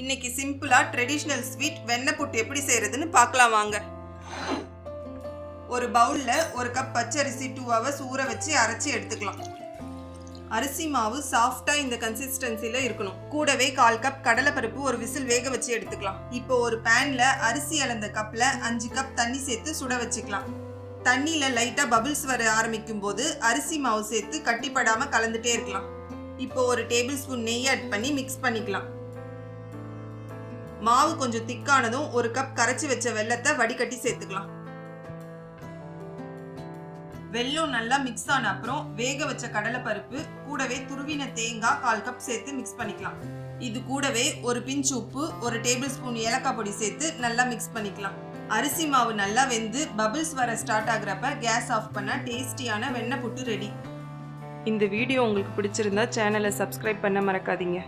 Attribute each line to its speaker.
Speaker 1: இன்னைக்கு சிம்பிளா traditional sweet வெண்ணெய் புட்டு எப்படி செய்யறதுன்னு பார்க்கலாம் வாங்க. ஒரு பவுல்ல ஒரு கப் பச்சரிசி டூ ஹவர்ஸ் ஊற வச்சு அரைச்சி எடுத்துக்கலாம். அரிசி மாவு சாஃப்டா இந்த கன்சிஸ்டன்சில இருக்கணும். கூடவே கால் கப் கடலைப்பருப்பு ஒரு விசில் வேக வச்சு எடுத்துக்கலாம். இப்போ ஒரு பேன்ல அரிசி அளந்த கப்ல அஞ்சு கப் தண்ணி சேர்த்து சுட வச்சுக்கலாம். தண்ணியில லைட்டா பபிள்ஸ் வர ஆரம்பிக்கும் போது அரிசி மாவு சேர்த்து கட்டிப்படாம கலந்துட்டே இருக்கலாம். இப்போ ஒரு டேபிள் ஸ்பூன் நெய் ஆட் பண்ணி மிக்ஸ் பண்ணிக்கலாம். மாவு கொஞ்சம் திக்கானதும் ஒரு கப் கரைச்சி வச்ச வெல்லத்தை வடிகட்டி சேர்த்துக்கலாம். வெல்லம் நல்லா மிக்ஸ் ஆன அப்புறம் வேக வச்ச கடலைப்பருப்பு கூடவே துருவின தேங்காய் கால் கப் சேர்த்து மிக்ஸ் பண்ணிக்கலாம். இது கூடவே ஒரு பிஞ்ச் உப்பு ஒரு டேபிள் ஸ்பூன் ஏலக்காய் பொடி சேர்த்து நல்லா மிக்ஸ் பண்ணிக்கலாம். அரிசி மாவு நல்லா வெந்து பபிள்ஸ் வர ஸ்டார்ட் ஆகுறப்ப கேஸ் ஆஃப் பண்ண டேஸ்டியான வெண்ணெய் புட்டு ரெடி
Speaker 2: இந்த வீடியோ உங்களுக்கு பிடிச்சிருந்தா சேனலை சப்ஸ்கிரைப் பண்ண மறக்காதீங்க.